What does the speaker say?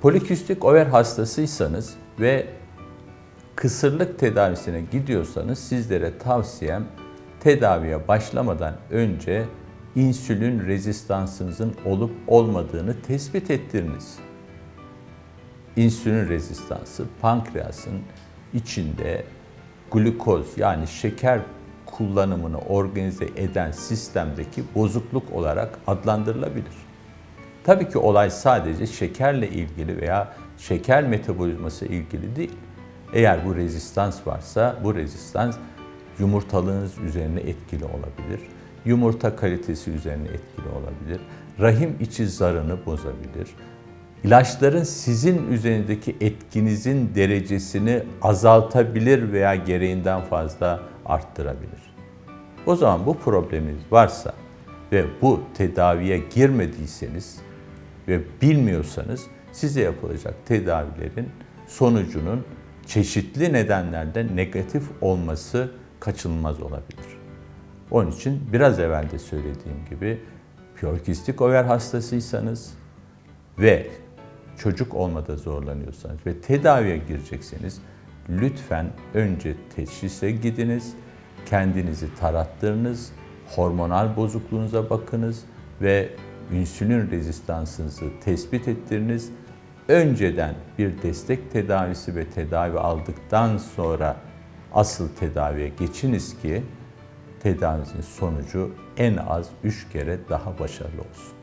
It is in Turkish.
Polikistik over hastasıysanız ve kısırlık tedavisine gidiyorsanız sizlere tavsiyem tedaviye başlamadan önce insülin rezistansınızın olup olmadığını tespit ettiriniz. İnsülin rezistansı pankreasın içinde glukoz yani şeker kullanımını organize eden sistemdeki bozukluk olarak adlandırılabilir. Tabii ki olay sadece şekerle ilgili veya şeker metabolizması ilgili değil. Eğer bu rezistans varsa bu rezistans yumurtalığınız üzerine etkili olabilir. Yumurta kalitesi üzerine etkili olabilir. Rahim içi zarını bozabilir. İlaçların sizin üzerindeki etkinizin derecesini azaltabilir veya gereğinden fazla arttırabilir. O zaman bu probleminiz varsa ve bu tedaviye girmediyseniz ve bilmiyorsanız size yapılacak tedavilerin sonucunun çeşitli nedenlerden negatif olması kaçınılmaz olabilir. Onun için biraz evvel de söylediğim gibi polikistik over hastasıysanız ve çocuk olmada zorlanıyorsanız ve tedaviye girecekseniz lütfen önce teşhise gidiniz, kendinizi tarattırınız, hormonal bozukluğunuza bakınız ve insülin rezistansınızı tespit ettiriniz. Önceden bir destek tedavisi ve tedavi aldıktan sonra asıl tedaviye geçiniz ki tedavinizin sonucu en az 3 kere daha başarılı olsun.